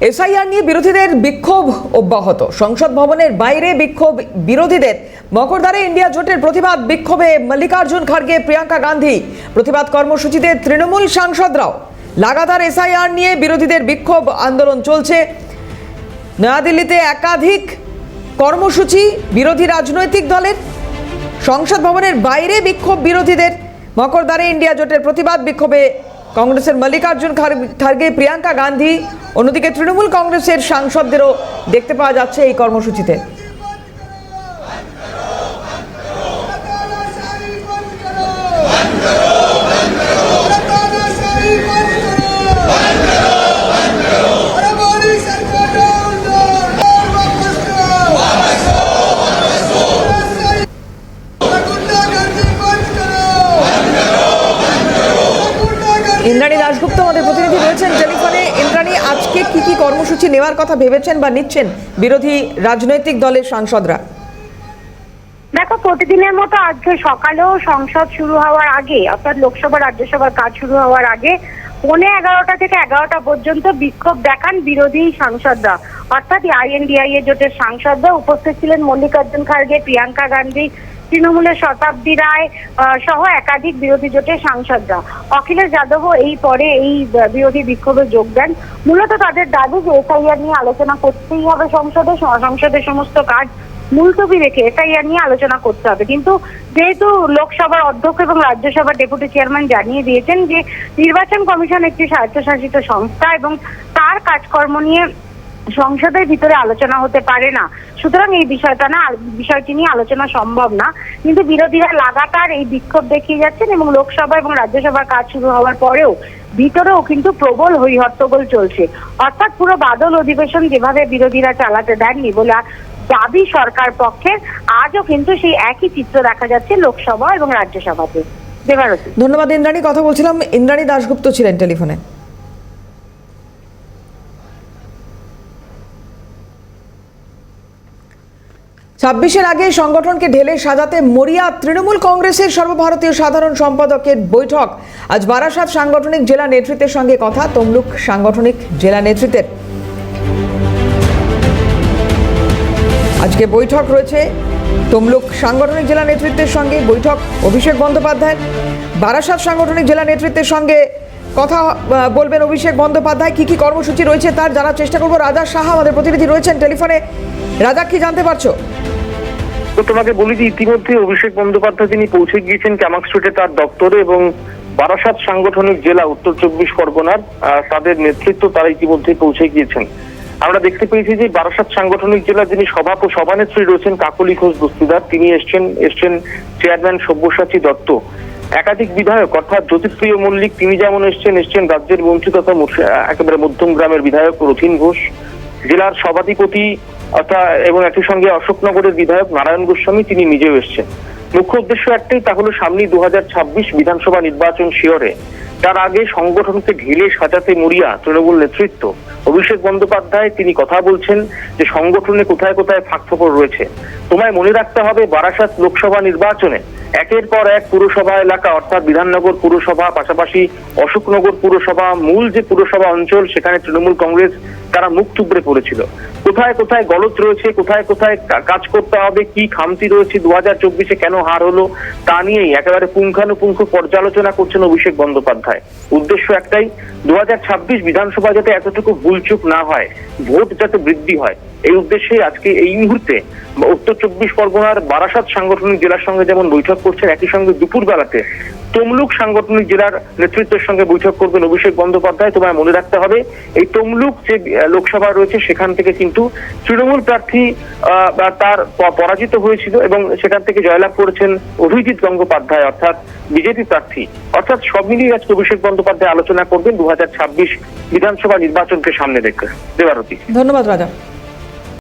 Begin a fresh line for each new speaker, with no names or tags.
SIR নিয়ে বিরোধীদের বিক্ষোভ অব্যাহত। সংসদ ভবনের বাইরে বিক্ষোভ বিরোধীদের। মকরদারে ইন্ডিয়া জোটের প্রতিবাদ বিক্ষোভে মল্লিকার্জুন খাড়গে প্রিয়াঙ্কা গান্ধী। প্রতিবাদ কর্মসূচিতে তৃণমূল সাংসদরাও। লাগাতার এসআইআর নিয়ে বিরোধীদের বিক্ষোভ আন্দোলন চলছে। নয়াদিল্লিতে একাধিক কর্মসূচি বিরোধী রাজনৈতিক দলের। সংসদ ভবনের বাইরে বিক্ষোভ বিরোধীদের। মকরদারে ইন্ডিয়া জোটের প্রতিবাদ বিক্ষোভে কংগ্রেসের মল্লিকার্জুন খার- খার্গে, প্রিয়াঙ্কা গান্ধী, অন্যদিকে তৃণমূল কংগ্রেসের সাংসদদেরও দেখতে পাওয়া যাচ্ছে এই কর্মসূচিতে। কি কি কর্মসূচি নেওয়ার কথা ভেবেছেন বা নিচ্ছেন বিরোধী রাজনৈতিক দলের সাংসদরা?
দেখো, প্রতিদিনের মতো আজকে সকালেও সংসদ শুরু হওয়ার আগে, অর্থাৎ লোকসভা, রাজ্যসভার কাজ শুরু হওয়ার আগে পৌনে এগারোটা থেকে এগারোটা পর্যন্ত বিক্ষোভ দেখান বিরোধী সাংসদরা। অর্থাৎ আইএনডিআই এ জোটের সাংসদরা উপস্থিত ছিলেন মল্লিকার্জুন খার্গে, প্রিয়াঙ্কা গান্ধী তৃণমূলের শতাব্দী রায় সহ একাধিক বিরোধী জোটের সাংসদরা। অখিলেশ যাদবও এই পরে এই বিরোধী বিক্ষোভে যোগ দেন। মূলত তাদের দাবি যে এসআইআর নিয়ে আলোচনা করতেই হবে সংসদে, সংসদের সমস্ত কাজ মুলতবি রেখে এসআইআর নিয়ে আলোচনা করতে হবে। কিন্তু যেহেতু লোকসভার অধ্যক্ষ এবং রাজ্যসভার ডেপুটি চেয়ারম্যান জানিয়ে দিয়েছেন যে, নির্বাচন কমিশন একটি স্বায়ত্তশাসিত সংস্থা এবং তার কাজকর্ম নিয়ে সংসদের ভিতরে আলোচনা হতে পারে না। সুতরাং এই বিষয়টা না, বিষয়টি নিয়ে আলোচনা সম্ভব না। কিন্তু বিরোধীরা লাগাতার এই বিক্ষোভ দেখিয়ে যাচ্ছেন এবং লোকসভা এবং রাজ্যসভার কাজ শুরু হওয়ার পরেও ভিতরেও কিন্তু প্রবল হই হট্টগোল চলছে। অর্থাৎ পুরো বাদল অধিবেশন যেভাবে বিরোধীরা চালাতে দেননি বলে দাবি সরকার পক্ষের আজও কিন্তু সেই একই চিত্র দেখা যাচ্ছে লোকসভা এবং রাজ্যসভাতে।
ধন্যবাদ, ইন্দ্রাণী। কথা বলছিলাম, ইন্দ্রাণী দাশগুপ্ত ছিলেন টেলিফোনে। ছাব্বিশের আগে সংগঠনকে ঢেলে সাজাতে মরিয়া তৃণমূল কংগ্রেসের সর্বভারতীয় সাধারণ সম্পাদকের বৈঠক। আজ বারাসাত সাংগঠনিক জেলা নেতৃত্বের সঙ্গে কথা, তমলুক সাংগঠনিক জেলা নেতৃত্বের। আজকে বৈঠক রয়েছে তমলুক সাংগঠনিক জেলা নেতৃত্বের সঙ্গে, বৈঠক অভিষেক বন্দ্যোপাধ্যায় বারাসাত সাংগঠনিক জেলা নেতৃত্বের সঙ্গে কথা বলবেন অভিষেক বন্দ্যোপাধ্যায়, কি কি কর্মসূচি রয়েছে তার জানার চেষ্টা করব। রাজা সাহা আমাদের প্রতিনিধি রয়েছেন টেলিফোনে। রাজা, কি জানতে পারছ?
তো তোমাকে বলি যে ইতিমধ্যে অভিষেক বন্দ্যোপাধ্যায় তিনি পৌঁছে গিয়েছেন ক্যামাক স্ট্রিটে তার দপ্তরে এবং বারাসাত সাংগঠনিক জেলা উত্তর চব্বিশ পরগনার তাদের নেতৃত্ব তারা ইতিমধ্যে পৌঁছে গিয়েছেন। আমরা দেখতে পেয়েছি যে বারাসাত সাংগঠনিক জেলার যিনি সভা সভানেত্রী রয়েছেন কাকলি ঘোষ দস্তিদার তিনি এসছেন এসছেন চেয়ারম্যান সব্যসাচী দত্ত। একাধিক বিধায়ক অর্থাৎ জ্যোতিপ্রিয় মল্লিক, তিনি যেমন এসছেন এসছেন রাজ্যের মন্ত্রী তথা একেবারে মধ্যম গ্রামের বিধায়ক রথিন ঘোষ। জেলার সভাধিপতি অর্থাৎ, এবং একই সঙ্গে অশোকনগরের বিধায়ক নারায়ণ গোস্বামী তিনি নিজেও এসছেন। মুখ্য উদ্দেশ্য একটাই, তা হলো সামনেই দু বিধানসভা নির্বাচন শিওরে। তার আগে সংগঠনকে ঢেলে সাজাতে মরিয়া তৃণমূল নেতৃত্ব। অভিষেক বন্দ্যোপাধ্যায় তিনি কথা বলছেন যে সংগঠনে কোথায় কোথায় ফাঁকফোকর রয়েছে। তোমায় মনে রাখতে হবে, বারাসাত লোকসভা নির্বাচনে একের পর এক পুরসভা এলাকা, অর্থাৎ বিধাননগর পুরসভা, পাশাপাশি অশোকনগর পুরসভা, মূল যে পুরসভা অঞ্চল, সেখানে তৃণমূল কংগ্রেস তারা মুখ থুবড়ে পড়েছিল। কোথায় কোথায় গলত রয়েছে, কোথায় কোথায় কাজ করতে হবে, কি খামতি রয়েছে দু হাজার চব্বিশে কেন হার হলো, তা নিয়েই একেবারে পুঙ্খানুপুঙ্খ পর্যালোচনা করছেন অভিষেক বন্দ্যোপাধ্যায়। উদ্দেশ্য একটাই দু হাজার ছাব্বিশ বিধানসভা যাতে এতটুকু ভুলচুক না হয়, ভোট যাতে বৃদ্ধি হয়। এই উদ্দেশ্যে আজকে এই মুহূর্তে উত্তর চব্বিশ পরগনার বারাসাত সাংগঠনিক জেলার সঙ্গে যেমন বৈঠক করছেন, একই সঙ্গে দুপুর বেলাতে তমলুক সাংগঠনিক জেলার নেতৃত্বের সঙ্গে বৈঠক করবেন অভিষেক বন্দ্যোপাধ্যায়। তোমায় মনে রাখতে হবে, এই তমলুক যে লোকসভা রয়েছে, সেখান থেকে কিন্তু তৃণমূল প্রার্থী তার পরাজিত হয়েছিল এবং সেখান থেকে জয়লাভ করেছেন অভিজিৎ গঙ্গোপাধ্যায় অর্থাৎ বিজেপি প্রার্থী। অর্থাৎ সব মিলিয়ে আজকে অভিষেক বন্দ্যোপাধ্যায় আলোচনা করবেন দু হাজার ছাব্বিশ বিধানসভা নির্বাচনকে সামনে রেখে। দেবারতী।
ধন্যবাদ, রাজা।